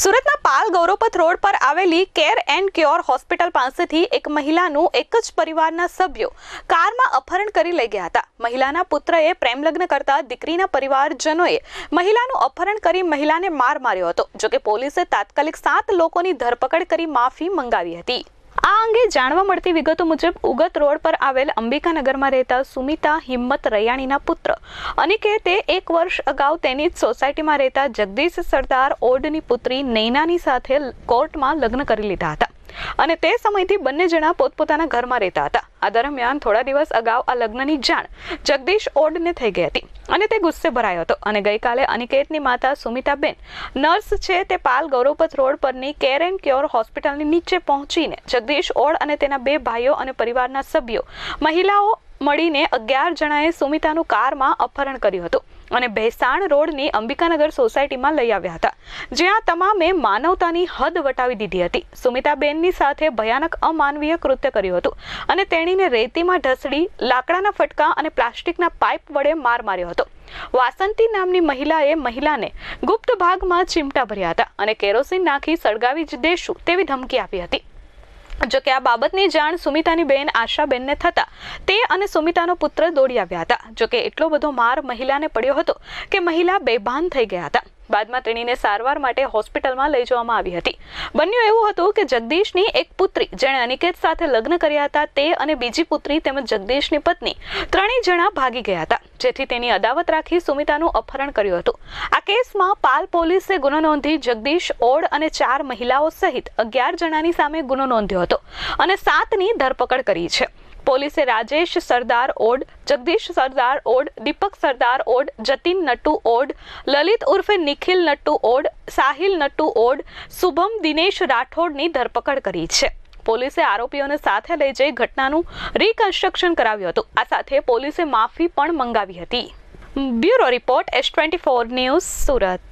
સુરતના પાલ ગૌરવપથ રોડ પર આવેલી કેર એન્ડ ક્યોર હોસ્પિટલ પાસેથી એક મહિલાનું એક જ પરિવારના સભ્યો કારમાં અપહરણ કરી લઈ ગયા હતા. મહિલાના પુત્રએ પ્રેમ લગ્ન કરતા દીકરીના પરિવારજનોએ મહિલાનું અપહરણ કરી મહિલાને માર માર્યો હતો, જોકે પોલીસે તાત્કાલિક સાત લોકોની ધરપકડ કરી માફી મંગાવી હતી. આ અંગે જાણવા મળતી વિગતો મુજબ ઉગત રોડ પર આવેલ અંબિકાનગરમાં રહેતા સુમિતા હિંમત રૈયાણીના પુત્ર અનિકેતે એક વર્ષ અગાઉ તેની જ સોસાયટીમાં રહેતા જગદીશ સરદાર ઓડની પુત્રી નૈનાની સાથે કોર્ટમાં લગ્ન કરી લીધા હતા. અને તે સમયથી બંને જણા પોતપોતાના ઘરમાં રહેતા હતા. આ દરમિયાન થોડા દિવસ અગાઉ આ લગ્નની જાણ જગદીશ ઓડને થઈ ગઈ હતી અને તે ગુસ્સે ભરાયો હતો અને ગઈકાલે અનિકેતની માતા સુમિતાબેન નર્સ છે તે પાલ ગૌરવપથ રોડ પરની કેર એન્ડ ક્યોર હોસ્પિટલની નીચે પહોંચીને જગદીશ ઓડ અને તેના બે ભાઈઓ અને પરિવારના સભ્યો મહિલાઓ મળીને અગિયાર જણાએ સુમિતાનું કારમાં અપહરણ કર્યું હતું. અને ભેસાણ રોડની અંબિકાનગર સોસાયટીમાં લઈ આવ્યા હતા, જ્યાં તમામે માનવતાની હદ વટાવી દીધી હતી. સુમિતાબેનની સાથે ભયાનક અમાનવીય કૃત્ય કર્યું હતું અને તેણીને રેતીમાં ઢસડી, લાકડાના ફટકા અને પ્લાસ્ટિકના પાઇપ વડે માર માર્યો હતો. વાસંતી નામની મહિલાએ મહિલાને ગુપ્ત ભાગમાં ચીમટા ભર્યા હતા અને કેરોસીન નાખી સળગાવી જ દેશું તેવી ધમકી આપી હતી. જો કે આ બાબતની જાણ સુમિતાની બેન આશાબેનને થતા તે અને સુમિતાનો પુત્ર દોડી આવ્યા હતા. જો કે એટલો બધો માર મહિલાને પડ્યો હતો કે મહિલા બેભાન થઈ ગયા હતા. બાદમાં તેણીને સારવાર માટે હોસ્પિટલમાં લઈ જવામાં આવી હતી. બન્યું એવું હતું કે જગદીશની એક પુત્રી, જેણે અનિકેત સાથે લગ્ન કર્યા હતા, તે અને બીજી પુત્રી તેમજ જગદીશની પત્ની ત્રણેય જણા ભાગી ગયા હતા, જેથી તેની અદાવત રાખી સુમિતાનું અપહરણ કર્યું હતું. આ કેસમાં પાલ પોલીસે ગુનો નોંધી જગદીશ ઓડ અને ચાર મહિલાઓ સહિત અગિયાર જણાની સામે ગુનો નોંધ્યો હતો અને સાતની ધરપકડ કરી છે. પોલીસે રાજેશ સરદાર ઓડ, જગદીશ સરદાર ઓડ, દીપક સરદાર ઓડ, જતીન નટુ ઓડ, લલિત ઉર્ફે નિખિલ નટ્ટુ ઓડ, સાહિલ નટ્ટુ ઓડ, શુભમ દિનેશ રાઠોડની ધરપકડ કરી છે. પોલીસે આરોપીઓને સાથે લઈ જઈ ઘટનાનું રિકન્સ્ટ્રક્શન કરાવ્યું હતું. આ સાથે પોલીસે માફી પણ મંગાવી હતી. Bureau report S twenty four news Surat.